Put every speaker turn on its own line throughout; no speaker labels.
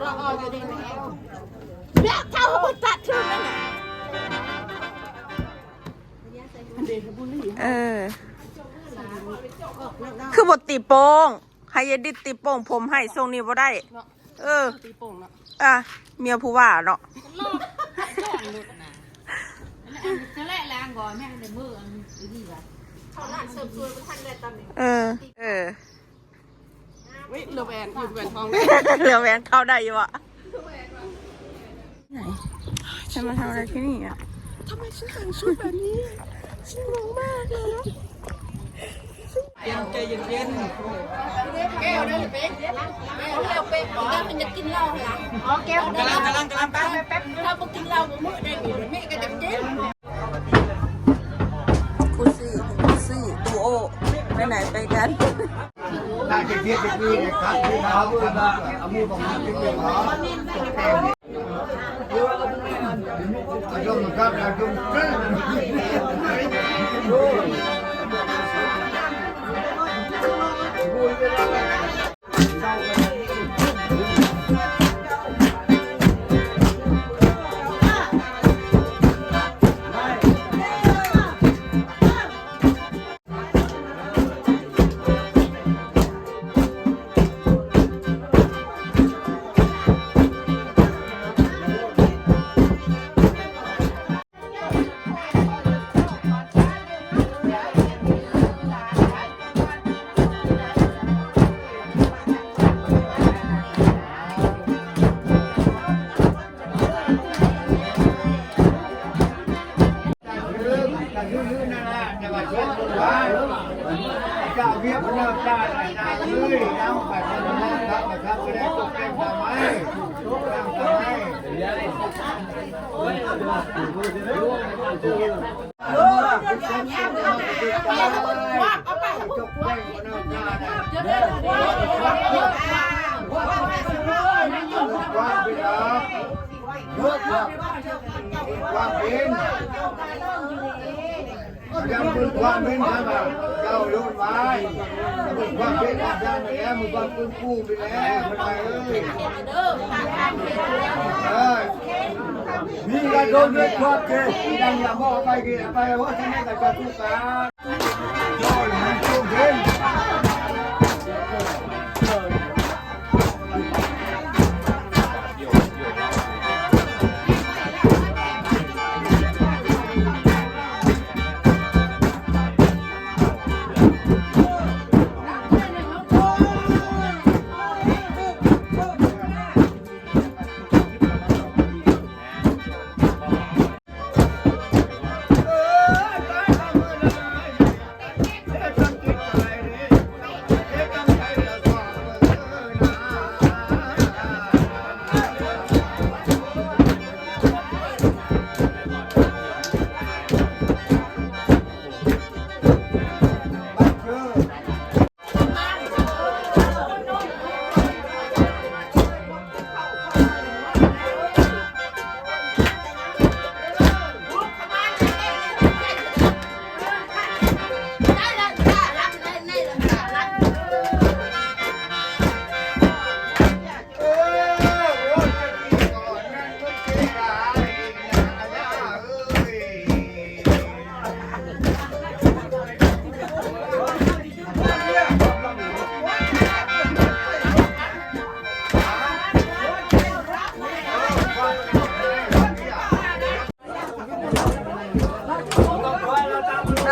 รอออยู่ในแมวเบี้ยเข้าตัดชื่อนั่นน่ะ
เออ คือบทตีโป้งให้ยดิตีโป้งผมให้ทรงนี้บ่ได้ เออ
ตีโป่งเนาะ
อะ เมียผู้ว่าเนาะ
จะแล่ล้างก่อนแม่ในมืออันนี้ว่ะ
เขาเอ
อ เออ
ฮ้ยเรือแวนหยุดแวนทอง
เหลือแหวนเข้าได้อยู่อะไหนฉันมาทำอะไรที่นี่อะ
ทำไมฉันแต่งชุดแบบนี้ฉันงงมากเลย
เย็นใจเย็นเย็น
แก้วได้หรือเป๊กแก้วเร็วเป๊กแก้วมันจะกินเหล้าเหรออ๋อแก้ว
กำลังกำลังกำลังแป๊บแป๊บ
ถ้าพวกกินเหล้าบ่มื้อได้อยู่แม่
ถ้า ว่า
เอาไปให้พวก
ตกแต่งคนเอาหน้าได้
จะได้ว่าว่าว่าว่าว่า
ว่างไปแล้วเลิกครับว่างเป็นยังมึงว่างเป็นทำไมเจ้าโยนไว้มึงว่ามเป็นอาจารย์ไปแล้วมึงว่างเป็นกู้ไปแล้วไมเอ้ย
เด้อทางการเฮ็ดแล้ว
ยมีการโดนเลือดครอบเกยดังอย่ามองไปกินไปว่าฉันไม่แต่จะทุกกา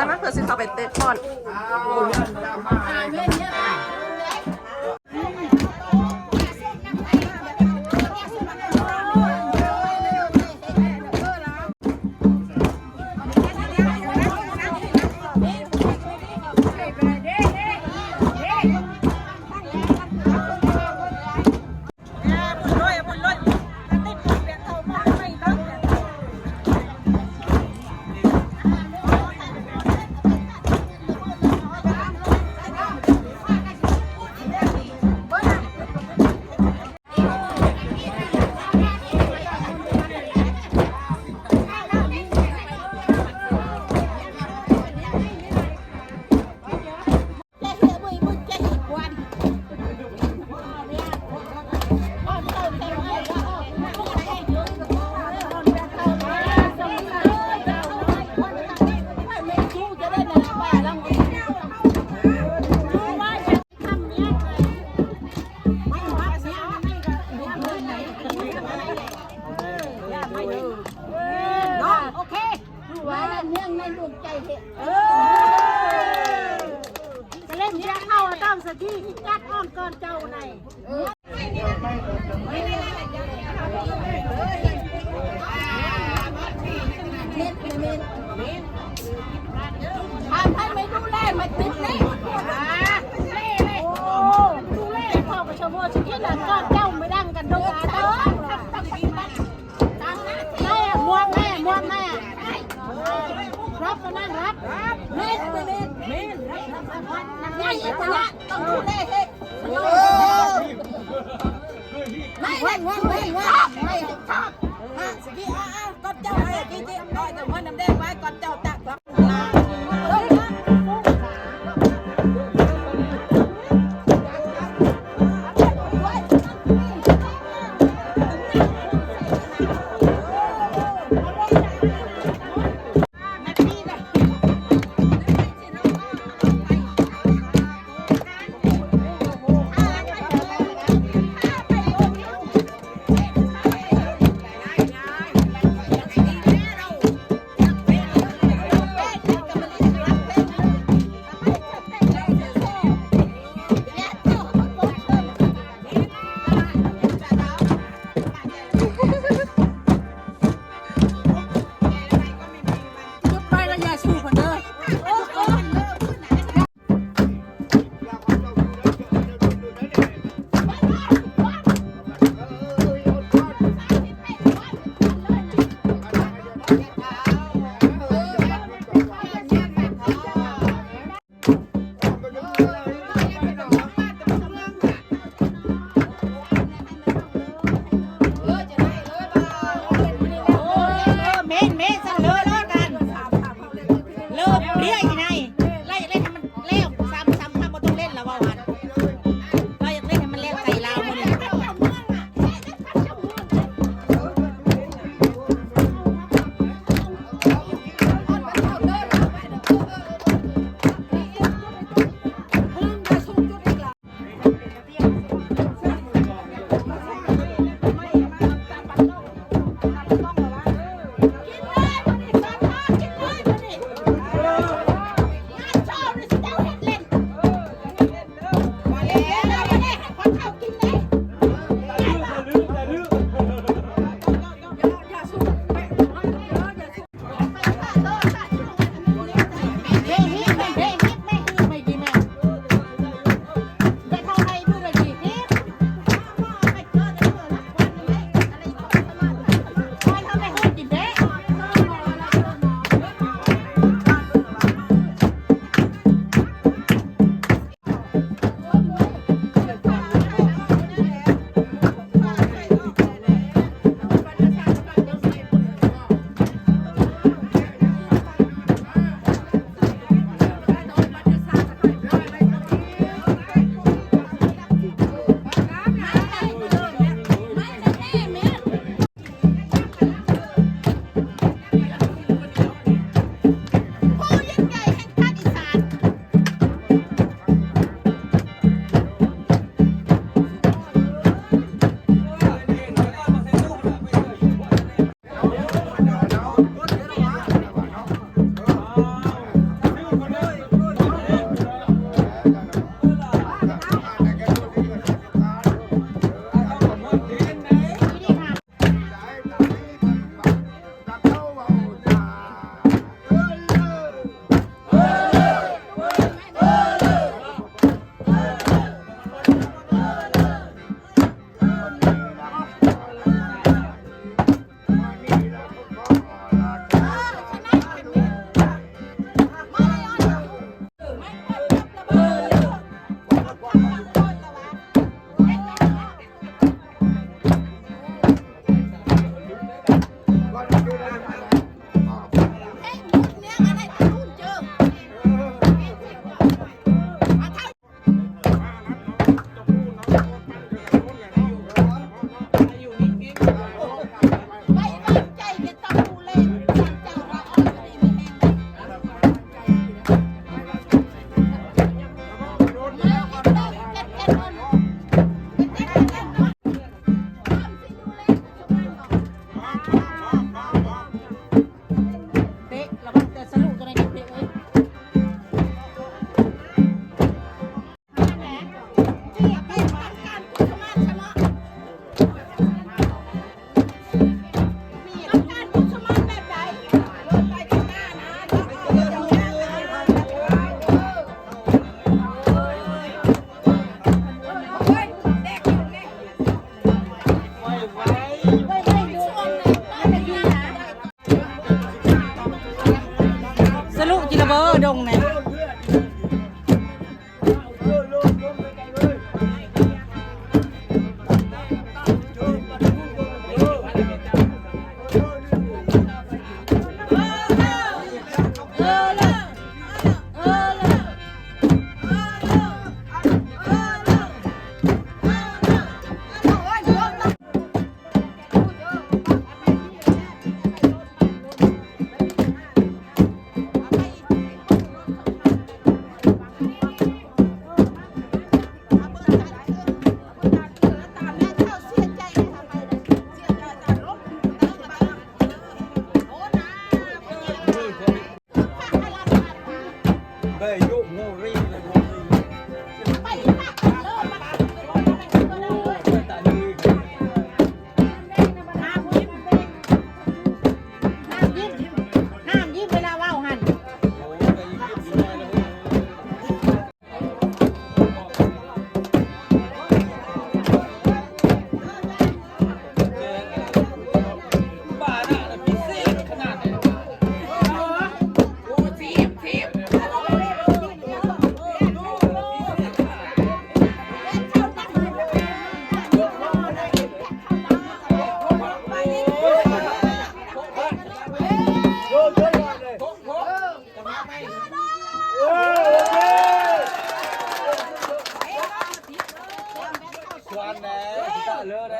ได้ไห
มเผื่อสิเขาไปเตะบอล
ว่า เห็น
จะเล่นเชียเข้าต้องสกี้จัดอ้อมก่อนเจ้าใน
ถ้าท่านไม่ดูแลมาติดนี่
เล่เล่โอ้ดูเล่พ่อกับชาวบ้านสกี้น่ะก่อน นั่งรับ
เม็ดเม็ดเม็ดง่ายอีกละต้องดูแลเห็นไม่ไม่ไม่ไม่ไม่ไ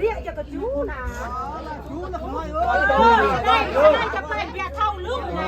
เบี้ยจะกจูนะจูนะขอให้เอ้
ยได้ไจะไปเบี้ยเท่าลึก
ไง